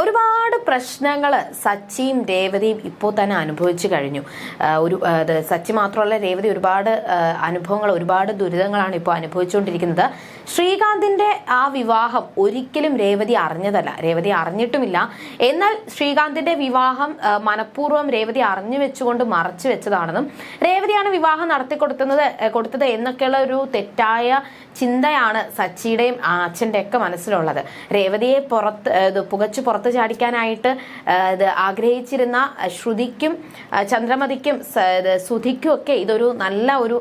ഒരുപാട് പ്രശ്നങ്ങൾ സച്ചിയും രേവതിയും ഇപ്പോൾ തന്നെ അനുഭവിച്ചു കഴിഞ്ഞു. ഒരു സച്ചി മാത്രമല്ല രേവതി ഒരുപാട് അനുഭവങ്ങൾ ഒരുപാട് ദുരിതങ്ങളാണ് ഇപ്പോൾ അനുഭവിച്ചുകൊണ്ടിരിക്കുന്നത്. ശ്രീകാന്തിന്റെ ആ വിവാഹം ഒരിക്കലും രേവതി അറിഞ്ഞതല്ല. രേവതി അറിഞ്ഞിട്ടുമില്ല. എന്നാൽ ശ്രീകാന്തിന്റെ വിവാഹം മനഃപൂർവം രേവതി അറിഞ്ഞു വെച്ചുകൊണ്ട് മറച്ചു വെച്ചതാണെന്നും രേവതിയാണ് വിവാഹം നടത്തി കൊടുത്തുന്നത് കൊടുത്തത് എന്നൊക്കെയുള്ള ഒരു തെറ്റായ ചിന്തയാണ് സച്ചിയുടെയും അച്ഛന്റെയൊക്കെ മനസ്സിലുള്ളത്. രേവതിയെ പുറത്ത് പുകച്ചു പുറത്ത് ചാടിക്കാനായിട്ട് ഏ, ഇത് ആഗ്രഹിച്ചിരുന്ന ശ്രുതിക്കും ചന്ദ്രമതിക്കും സുധിക്കും ഒക്കെ ഇതൊരു നല്ല ഒരു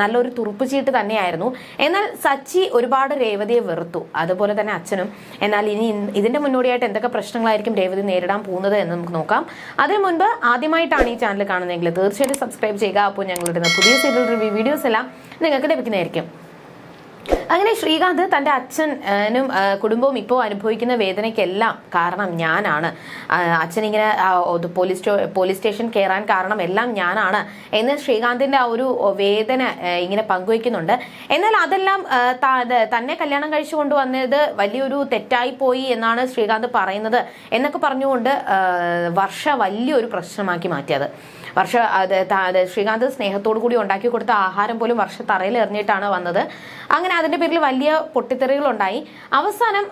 നല്ലൊരു തുറുപ്പുചീട്ട് തന്നെയായിരുന്നു. എന്നാൽ സച്ചി ഒരുപാട് രേവതിയെ വെറുത്തു. അതുപോലെ തന്നെ അച്ഛനും. എന്നാൽ ഇനി ഇതിന്റെ മുന്നോടിയായിട്ട് എന്തൊക്കെ പ്രശ്നങ്ങളായിരിക്കും രേവതി നേരിടാൻ പോകുന്നത് എന്ന് നമുക്ക് നോക്കാം. അതിനു മുൻപ് ആദ്യമായിട്ടാണ് ഈ ചാനൽ കാണുന്നതെങ്കിൽ തീർച്ചയായിട്ടും സബ്സ്ക്രൈബ് ചെയ്യുക. അപ്പോൾ ഞങ്ങളിടുന്ന പുതിയ സീരിയൽ റിവ്യൂ വീഡിയോസ് എല്ലാം നിങ്ങൾക്ക് ലഭിക്കുന്നതായിരിക്കും. അങ്ങനെ ശ്രീകാന്ത് തന്റെ അച്ഛനും കുടുംബവും ഇപ്പോൾ അനുഭവിക്കുന്ന വേദനയ്ക്കെല്ലാം കാരണം ഞാനാണ്. അച്ഛനിങ്ങനെ പോലീസ് പോലീസ് സ്റ്റേഷൻ കയറാൻ കാരണം എല്ലാം ഞാനാണ് എന്ന് ശ്രീകാന്തിന്റെ ആ ഒരു വേദന ഇങ്ങനെ പങ്കുവയ്ക്കുന്നുണ്ട്. എന്നാൽ അതെല്ലാം തന്നെ കല്യാണം കഴിച്ചു കൊണ്ടുവന്നത് വലിയൊരു തെറ്റായി പോയി എന്നാണ് ശ്രീകാന്ത് പറയുന്നത് എന്നൊക്കെ പറഞ്ഞുകൊണ്ട് വർഷ വലിയൊരു പ്രശ്നമാക്കി മാറ്റിയത്. വർഷ ശ്രീകാന്ത് സ്നേഹത്തോടു കൂടി ഉണ്ടാക്കി കൊടുത്ത ആഹാരം പോലും വർഷ തറയിൽ എറിഞ്ഞിട്ടാണ് വന്നത്. അങ്ങനെ അതിന്റെ പേരിൽ വലിയ പൊട്ടിത്തെറികൾ ഉണ്ടായി അവസാനം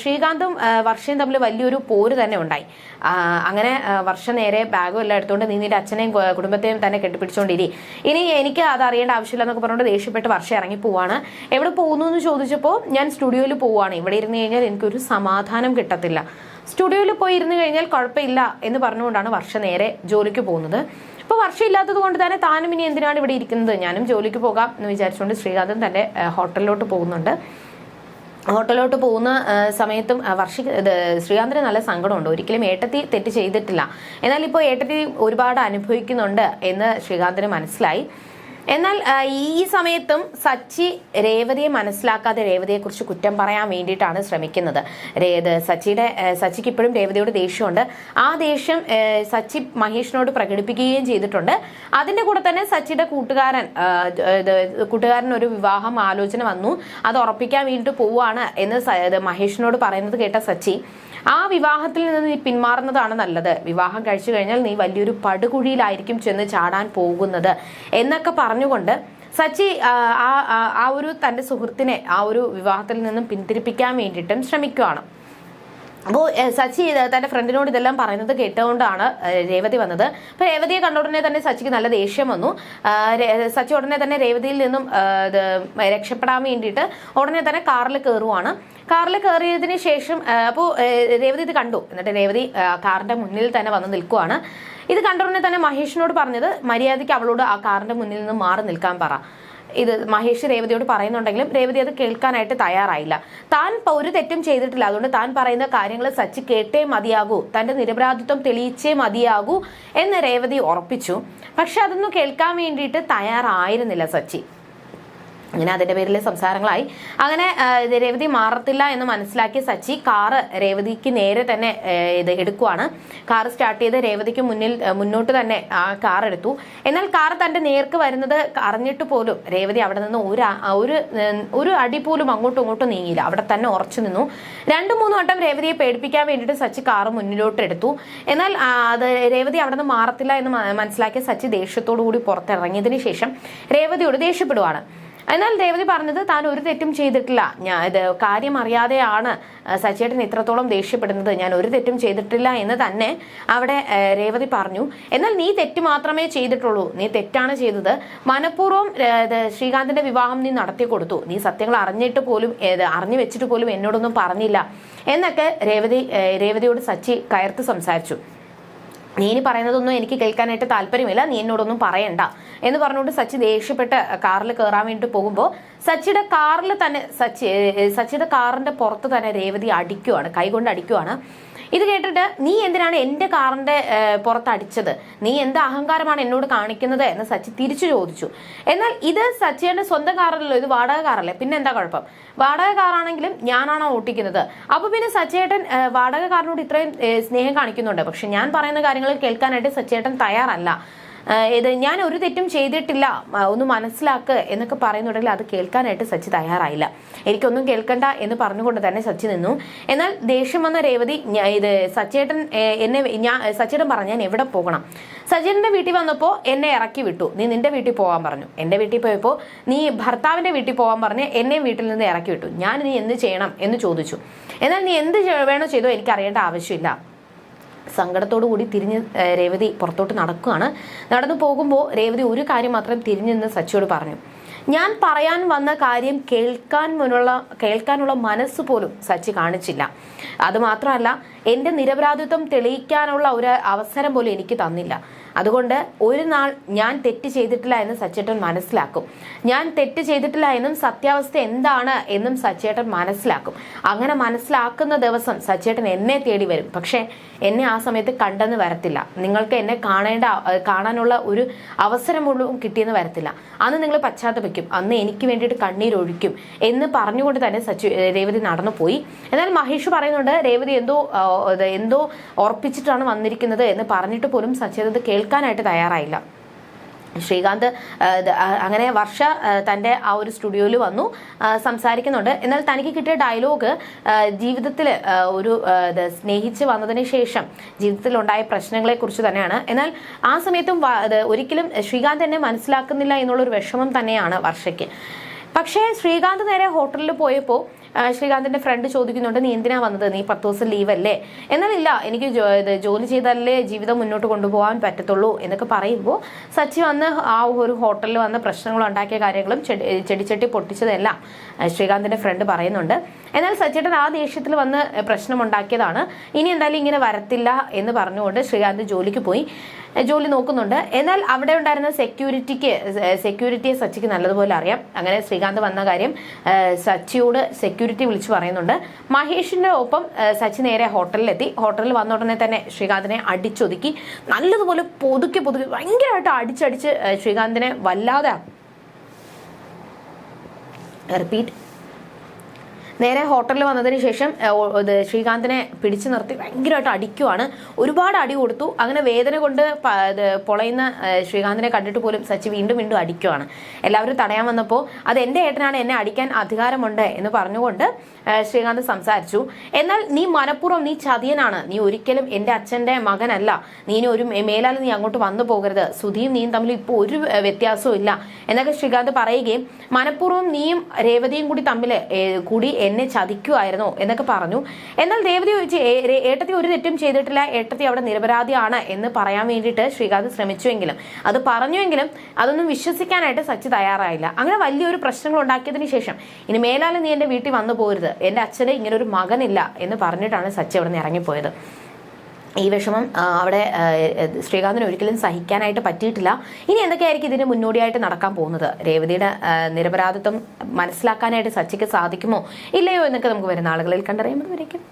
ശ്രീകാന്തും വർഷയും തമ്മിൽ വലിയൊരു പോര് തന്നെ ഉണ്ടായി. അങ്ങനെ വർഷ നേരെ ബാഗും എല്ലാം എടുത്തുകൊണ്ട് നീ നിന്റെ അച്ഛനെയും കുടുംബത്തെയും തന്നെ കെട്ടിപ്പിടിച്ചുകൊണ്ടിരി ഇനി എനിക്ക് അത് അറിയേണ്ട ആവശ്യമില്ല എന്നൊക്കെ പറഞ്ഞുകൊണ്ട് ദേഷ്യപ്പെട്ട് വർഷ ഇറങ്ങി പോവാണ്. എവിടെ പോകുന്നു എന്ന് ചോദിച്ചപ്പോൾ ഞാൻ സ്റ്റുഡിയോയിൽ പോവാണ്. ഇവിടെ ഇരുന്ന് കഴിഞ്ഞാൽ എനിക്കൊരു സമാധാനം കിട്ടത്തില്ല. സ്റ്റുഡിയോയിൽ പോയി ഇരുന്ന് കഴിഞ്ഞാൽ കുഴപ്പമില്ല എന്ന് പറഞ്ഞുകൊണ്ടാണ് വർഷ നേരെ ജോലിക്ക് പോകുന്നത്. അപ്പോൾ വർഷം ഇല്ലാത്തത് കൊണ്ട് തന്നെ താനും ഇനി എന്തിനാണ് ഇവിടെ ഇരിക്കുന്നത്? ഞാനും ജോലിക്ക് പോകാം എന്ന് വിചാരിച്ചുകൊണ്ട് ശ്രീകാന്തൻ തന്നെ ഹോട്ടലിലോട്ട് പോകുന്നുണ്ട്. ഹോട്ടലിലോട്ട് പോകുന്ന സമയത്തും വർഷ ശ്രീകാന്തിന് നല്ല സങ്കടമുണ്ട്. ഒരിക്കലും ഏട്ടത്തി തെറ്റ് ചെയ്തിട്ടില്ല. എന്നാൽ ഇപ്പോൾ ഏട്ടത്തി ഒരുപാട് അനുഭവിക്കുന്നുണ്ട് എന്ന് ശ്രീകാന്തിന് മനസ്സിലായി. എന്നാൽ ഈ സമയത്തും സച്ചി രേവതിയെ മനസ്സിലാക്കാതെ രേവതിയെ കുറിച്ച് കുറ്റം പറയാൻ വേണ്ടിയിട്ടാണ് ശ്രമിക്കുന്നത്. സച്ചിയുടെ സച്ചിക്ക് ഇപ്പോഴും രേവതിയോട് ദേഷ്യമുണ്ട്. ആ ദേഷ്യം സച്ചി മഹേഷിനോട് പ്രകടിപ്പിക്കുകയും ചെയ്തിട്ടുണ്ട്. അതിന്റെ കൂടെ തന്നെ സച്ചിയുടെ കൂട്ടുകാരൻ കൂട്ടുകാരൻ ഒരു വിവാഹം ആലോചന വന്നു. അത് ഉറപ്പിക്കാൻ വേണ്ടിയിട്ട് പോവുകയാണ് എന്ന് മഹേഷിനോട് പറയുന്നത് കേട്ട സച്ചി. ആ വിവാഹത്തിൽ നിന്ന് നീ പിന്മാറുന്നതാണ് നല്ലത്. വിവാഹം കഴിച്ചു കഴിഞ്ഞാൽ നീ വലിയൊരു പടുകുഴിയിലായിരിക്കും ചെന്ന് ചാടാൻ പോകുന്നത് എന്നൊക്കെ പറഞ്ഞുകൊണ്ട് സച്ചി ആ, ആ ഒരു തന്റെ സുഹൃത്തിനെ ആ ഒരു വിവാഹത്തിൽ നിന്നും പിന്തിരിപ്പിക്കാൻ വേണ്ടിയിട്ടും ശ്രമിക്കുകയാണ് അപ്പോൾ സച്ചി തന്റെ ഫ്രണ്ടിനോട് ഇതെല്ലാം പറയുന്നത് കേട്ടുകൊണ്ടാണ് രേവതി വന്നത്. അപ്പോൾ രേവതിയെ കണ്ട ഉടനെ തന്നെ സച്ചിക്ക് നല്ല ദേഷ്യം വന്നു. സച്ചി ഉടനെ തന്നെ രേവതിയിൽ നിന്നും രക്ഷപ്പെടാൻ വേണ്ടിയിട്ട് ഉടനെ തന്നെ കാറിൽ കയറുവാണ് കാറിൽ കയറിയതിന് ശേഷം അപ്പോൾ രേവതി ഇത് കണ്ടു. എന്നിട്ട് രേവതി കാറിന്റെ മുന്നിൽ തന്നെ വന്ന് നിൽക്കുവാണ്. ഇത് കണ്ട ഉടനെ തന്നെ മഹേഷിനോട് പറഞ്ഞത് മര്യാദയ്ക്ക് അവളോട് ആ കാറിന്റെ മുന്നിൽ നിന്ന് മാറി നിൽക്കാൻ പറ. ഇത് മഹേഷ് രേവതിയോട് പറയുന്നുണ്ടെങ്കിലും രേവതി അത് കേൾക്കാനായിട്ട് തയ്യാറായില്ല. താൻ ഒരു തെറ്റും ചെയ്തിട്ടില്ല. അതുകൊണ്ട് താൻ പറയുന്ന കാര്യങ്ങൾ സച്ചി കേട്ടേ മതിയാകൂ. തന്റെ നിരപരാധിത്വം തെളിയിച്ചേ മതിയാകൂ എന്ന് രേവതി ഉറപ്പിച്ചു. പക്ഷെ അതൊന്നും കേൾക്കാൻ വേണ്ടിയിട്ട് തയ്യാറായിരുന്നില്ല സച്ചി. അങ്ങനെ അതിന്റെ പേരിൽ സംസാരങ്ങളായി. അങ്ങനെ രേവതി മാറത്തില്ല എന്ന് മനസ്സിലാക്കി സച്ചി കാറ് രേവതിക്ക് നേരെ തന്നെ ഇത് എടുക്കുവാണ്. കാർ സ്റ്റാർട്ട് ചെയ്ത് രേവതിക്ക് മുന്നിൽ മുന്നോട്ട് തന്നെ ആ കാർ എടുത്തു. എന്നാൽ കാർ തന്റെ നേർക്ക് വരുന്നത് അറിഞ്ഞിട്ട് പോലും രേവതി അവിടെ നിന്ന് ഒരു ഒരു ഒരു അടി പോലും അങ്ങോട്ടും ഇങ്ങോട്ടും നീങ്ങിയില്ല. അവിടെ തന്നെ ഉറച്ചു നിന്നു. രണ്ടു മൂന്ന് വട്ടം രേവതിയെ പേടിപ്പിക്കാൻ വേണ്ടിയിട്ട് സച്ചി കാറ് മുന്നിലോട്ട് എടുത്തു. എന്നാൽ അത് രേവതി അവിടെ നിന്ന് മാറത്തില്ല എന്ന് മനസ്സിലാക്കിയ സച്ചി ദേഷ്യത്തോടു കൂടി പുറത്തിറങ്ങിയതിനു ശേഷം രേവതിയോട് ദേഷ്യപ്പെടുവാണ്. എന്നാൽ ദേവതി പറഞ്ഞത് താൻ ഒരു തെറ്റും ചെയ്തിട്ടില്ല. ഞാൻ ഇത് കാര്യം അറിയാതെയാണ് സച്ചേട്ടൻ ഇത്രത്തോളം ദേഷ്യപ്പെടുന്നത്. ഞാൻ ഒരു തെറ്റും ചെയ്തിട്ടില്ല എന്ന് തന്നെ അവിടെ രേവതി പറഞ്ഞു. എന്നാൽ നീ തെറ്റ് മാത്രമേ ചെയ്തിട്ടുള്ളൂ. നീ തെറ്റാണ് ചെയ്തത്. മനഃപൂർവം ശ്രീകാന്തിന്റെ വിവാഹം നീ നടത്തി കൊടുത്തു. നീ സത്യങ്ങൾ അറിഞ്ഞിട്ട് പോലും അറിഞ്ഞു വെച്ചിട്ട് പോലും എന്നോടൊന്നും പറഞ്ഞില്ല. എന്നൊക്കെ രേവതി രേവതിയോട് സച്ചി കയർത്ത് സംസാരിച്ചു. നീ പറയുന്നതൊന്നും എനിക്ക് കേൾക്കാനായിട്ട് താല്പര്യമില്ല. നീ എന്നോടൊന്നും പറയണ്ട. എന്ന് പറഞ്ഞുകൊണ്ട് സച്ചി ദേഷ്യപ്പെട്ട് കാറിൽ കയറാൻ വേണ്ടി പോകുമ്പോൾ സച്ചിയുടെ കാറിൽ തന്നെ സച്ചി സച്ചിയുടെ കാറിന്റെ പുറത്ത് തന്നെ രേവതി അടിക്കുവാണ് കൈകൊണ്ട് അടിക്കുവാണ്. ഇത് കേട്ടിട്ട് നീ എന്തിനാണ് എന്റെ കാറിന്റെ പുറത്തടിച്ചത്? നീ എന്ത് അഹങ്കാരമാണ് എന്നോട് കാണിക്കുന്നത് എന്ന് സച്ചി തിരിച്ചു ചോദിച്ചു. എന്നാൽ ഇത് സച്ചിയുടെ സ്വന്തം കാറല്ലല്ലോ ഇത് വാടക കാറല്ലേ? പിന്നെ എന്താ കുഴപ്പം? വാടക കാറാണെങ്കിലും ഞാനാണോ ഓട്ടിക്കുന്നത്? അപ്പൊ പിന്നെ സച്ചേട്ടൻ വാടക കാറിനോട് ഇത്രയും സ്നേഹം കാണിക്കുന്നുണ്ട്. പക്ഷെ ഞാൻ പറയുന്ന കാര്യങ്ങൾ കേൾക്കാനായിട്ട് സച്ചേട്ടൻ തയ്യാറല്ല. ഇത് ഞാൻ ഒരു തെറ്റും ചെയ്തിട്ടില്ല. ഒന്ന് മനസ്സിലാക്ക് എന്നൊക്കെ പറയുന്നുണ്ടെങ്കിൽ അത് കേൾക്കാനായിട്ട് സച്ചി തയ്യാറായില്ല. എനിക്കൊന്നും കേൾക്കണ്ട എന്ന് പറഞ്ഞുകൊണ്ട് തന്നെ സച്ചി നിന്നു. എന്നാൽ ദേഷ്യം വന്ന രേവതി ഇത് സച്ചേട്ടൻ എന്നെ ഞാൻ സച്ചേട്ടൻ പറഞ്ഞു ഞാൻ എവിടെ പോകണം? സച്ചേട്ടന്റെ വീട്ടിൽ വന്നപ്പോൾ എന്നെ ഇറക്കി വിട്ടു. നീ നിന്റെ വീട്ടിൽ പോകാൻ പറഞ്ഞു. എന്റെ വീട്ടിൽ പോയപ്പോൾ നീ ഭർത്താവിന്റെ വീട്ടിൽ പോകാൻ പറഞ്ഞ് എന്നെ വീട്ടിൽ നിന്ന് ഇറക്കി വിട്ടു. ഞാൻ നീ എന്ത് ചെയ്യണം? എന്ന് ചോദിച്ചു. എന്നാൽ നീ എന്ത് വേണോ ചെയ്തോ എനിക്ക് അറിയേണ്ട ആവശ്യമില്ല. സങ്കടത്തോടു കൂടി തിരിഞ്ഞ് രേവതി പുറത്തോട്ട് നടക്കുകയാണ്. നടന്നു പോകുമ്പോൾ രേവതി ഒരു കാര്യം മാത്രം തിരിഞ്ഞു നിന്ന് സച്ചിയോട് പറഞ്ഞു. ഞാൻ പറയാൻ വന്ന കാര്യം കേൾക്കാൻ മുന്നുള്ള കേൾക്കാനുള്ള മനസ്സ് പോലും സച്ചി കാണിച്ചില്ല. അതുമാത്രമല്ല എന്റെ നിരപരാധിത്വം തെളിയിക്കാനുള്ള ഒരു അവസരം പോലും എനിക്ക് തന്നില്ല. അതുകൊണ്ട് ഒരു നാൾ ഞാൻ തെറ്റ് ചെയ്തിട്ടില്ല എന്ന് സച്ചേട്ടൻ മനസ്സിലാക്കും. ഞാൻ തെറ്റ് ചെയ്തിട്ടില്ല എന്നും സത്യാവസ്ഥ എന്താണ് എന്നും സച്ചേട്ടൻ മനസ്സിലാക്കും. അങ്ങനെ മനസ്സിലാക്കുന്ന ദിവസം സച്ചേട്ടൻ എന്നെ തേടി വരും. പക്ഷേ എന്നെ ആ സമയത്ത് കണ്ടെന്ന് വരത്തില്ല. നിങ്ങൾക്ക് എന്നെ കാണേണ്ട കാണാനുള്ള ഒരു അവസരം പോലും കിട്ടിയെന്ന് വരത്തില്ല. അന്ന് നിങ്ങൾ പശ്ചാത്തപിക്കും. അന്ന് എനിക്ക് വേണ്ടിയിട്ട് കണ്ണീരൊഴിക്കും എന്ന് പറഞ്ഞുകൊണ്ട് തന്നെ സച്ചു രേവതി നടന്നു പോയി. എന്നാൽ മഹേഷ് പറയുന്നുണ്ട് രേവതി എന്തോ എന്തോ ഉറപ്പിച്ചിട്ടാണ് വന്നിരിക്കുന്നത് എന്ന് പറഞ്ഞിട്ട് പോലും സച്ചേതത് അത് കേൾക്കാനായിട്ട് തയ്യാറായില്ല. ശ്രീകാന്ത് അങ്ങനെ വർഷ തന്റെ ആ ഒരു സ്റ്റുഡിയോയിൽ വന്നു സംസാരിക്കുന്നുണ്ട്. എന്നാൽ തനിക്ക് കിട്ടിയ ഡയലോഗ് ജീവിതത്തിൽ ഒരു സ്നേഹിച്ച് വന്നതിന് ശേഷം ജീവിതത്തിൽ ഉണ്ടായ പ്രശ്നങ്ങളെ കുറിച്ച് തന്നെയാണ്. എന്നാൽ ആ സമയത്തും ഒരിക്കലും ശ്രീകാന്ത് എന്നെ മനസ്സിലാക്കുന്നില്ല എന്നുള്ളൊരു വിഷമം തന്നെയാണ് വർഷയ്ക്ക്. പക്ഷേ ശ്രീകാന്ത് നേരെ ഹോട്ടലിൽ പോയപ്പോൾ ശ്രീകാന്തിന്റെ ഫ്രണ്ട് ചോദിക്കുന്നുണ്ട് നീ എന്തിനാ വന്നത്? നീ പത്ത് ദിവസം ലീവ് അല്ലേ? എന്നാൽ ഇല്ല എനിക്ക് ജോലി ചെയ്താലേ ജീവിതം മുന്നോട്ട് കൊണ്ടുപോകാൻ പറ്റത്തുള്ളൂ എന്നൊക്കെ പറയുമ്പോൾ സച്ചി വന്ന് ആ ഒരു ഹോട്ടലിൽ വന്ന പ്രശ്നങ്ങൾ ഉണ്ടാക്കിയ കാര്യങ്ങളും ചെടി ചെടിച്ചട്ടി പൊട്ടിച്ചതെല്ലാം ശ്രീകാന്തിന്റെ ഫ്രണ്ട് പറയുന്നുണ്ട്. എന്നാൽ സച്ചിയുടെ ആ ദേഷ്യത്തിൽ വന്ന് പ്രശ്നമുണ്ടാക്കിയതാണ് ഇനി എന്തായാലും ഇങ്ങനെ വരത്തില്ല എന്ന് പറഞ്ഞുകൊണ്ട് ശ്രീകാന്ത് ജോലിക്ക് പോയി. ജോലി നോക്കുന്നുണ്ട്. എന്നാൽ അവിടെ ഉണ്ടായിരുന്ന സെക്യൂരിറ്റിക്ക് സെക്യൂരിറ്റിയെ സച്ചിക്ക് നല്ലതുപോലെ അറിയാം. അങ്ങനെ ശ്രീകാന്ത് വന്ന കാര്യം സച്ചിയോട് സെക്യൂരിറ്റി വിളിച്ചു പറയുന്നുണ്ട്. മഹേഷിന്റെ ഒപ്പം സച്ചി നേരെ ഹോട്ടലിലെത്തി. ഹോട്ടലിൽ വന്ന ഉടനെ തന്നെ ശ്രീകാന്തിനെ അടിച്ചൊതുക്കി. നല്ലതുപോലെ പൊതുക്കി പൊതുക്കി ഭയങ്കരമായിട്ട് അടിച്ചടിച്ച് ശ്രീകാന്തിനെ വല്ലാതെ റിപ്പീറ്റ് നേരെ ഹോട്ടലിൽ വന്നതിന് ശേഷം ഇത് ശ്രീകാന്തിനെ പിടിച്ചു നിർത്തി ഭയങ്കരമായിട്ട് അടിക്കുവാണ്. ഒരുപാട് അടി കൊടുത്തു. അങ്ങനെ വേദന കൊണ്ട് പൊളയുന്ന ശ്രീകാന്തിനെ കണ്ടിട്ട് പോലും സച്ചി വീണ്ടും വീണ്ടും അടിക്കുവാണ്. എല്ലാവരും തടയാൻ വന്നപ്പോൾ അത് എന്റെ ഏട്ടനാണ് എന്നെ അടിക്കാൻ അധികാരമുണ്ട് എന്ന് പറഞ്ഞുകൊണ്ട് ശ്രീകാന്ത് സംസാരിച്ചു. എന്നാൽ നീ മനഃപൂർവം നീ ചതിയനാണ്. നീ ഒരിക്കലും എന്റെ അച്ഛന്റെ മകനല്ല. നീ ഒരു മേലാൽ നീ അങ്ങോട്ട് വന്നു പോകരുത്. സുധിയും നീയും തമ്മിൽ ഇപ്പോൾ ഒരു വ്യത്യാസവും ഇല്ല എന്നൊക്കെ ശ്രീകാന്ത് പറയുകയും മനഃപൂർവം നീയും രേവതിയും കൂടി തമ്മിൽ കൂടി എന്നെ ചതിക്കുമായിരുന്നു എന്നൊക്കെ പറഞ്ഞു. എന്നാൽ ദേവതി ചോദിച്ചു "ഏ- ഏട്ടത്തി ഒരു തെറ്റും ചെയ്തിട്ടില്ല. ഏട്ടത്തി അവിടെ നിരപരാധിയാണ് എന്ന് പറയാൻ വേണ്ടിയിട്ട് ശ്രീകാന്ത് ശ്രമിച്ചുവെങ്കിലും അത് പറഞ്ഞുവെങ്കിലും അതൊന്നും വിശ്വസിക്കാനായിട്ട് സച്ചി തയ്യാറായില്ല. അങ്ങനെ വലിയൊരു പ്രശ്നങ്ങൾ ഉണ്ടാക്കിയതിന് ശേഷം ഇനി മേലാലെ നീ എന്റെ വീട്ടിൽ വന്നു പോരുത്. എന്റെ അച്ഛന് ഇങ്ങനെ ഒരു മകനില്ല എന്ന് പറഞ്ഞിട്ടാണ് സച്ചി അവിടെ നിന്ന് ഇറങ്ങിപ്പോയത്. ഈ വിഷമം അവിടെ ശ്രീകാന്തിന് ഒരിക്കലും സഹിക്കാനായിട്ട് പറ്റിയിട്ടില്ല. ഇനി എന്തൊക്കെയായിരിക്കും ഇതിന് മുന്നോടിയായിട്ട് നടക്കാൻ പോകുന്നത്? രേവതിയുടെ നിരപരാധിത്വം മനസ്സിലാക്കാനായിട്ട് സച്ചിക്ക് സാധിക്കുമോ? ഇല്ലയോ എന്നൊക്കെ നമുക്ക് വരുന്ന ആളുകളിൽ വരയ്ക്കും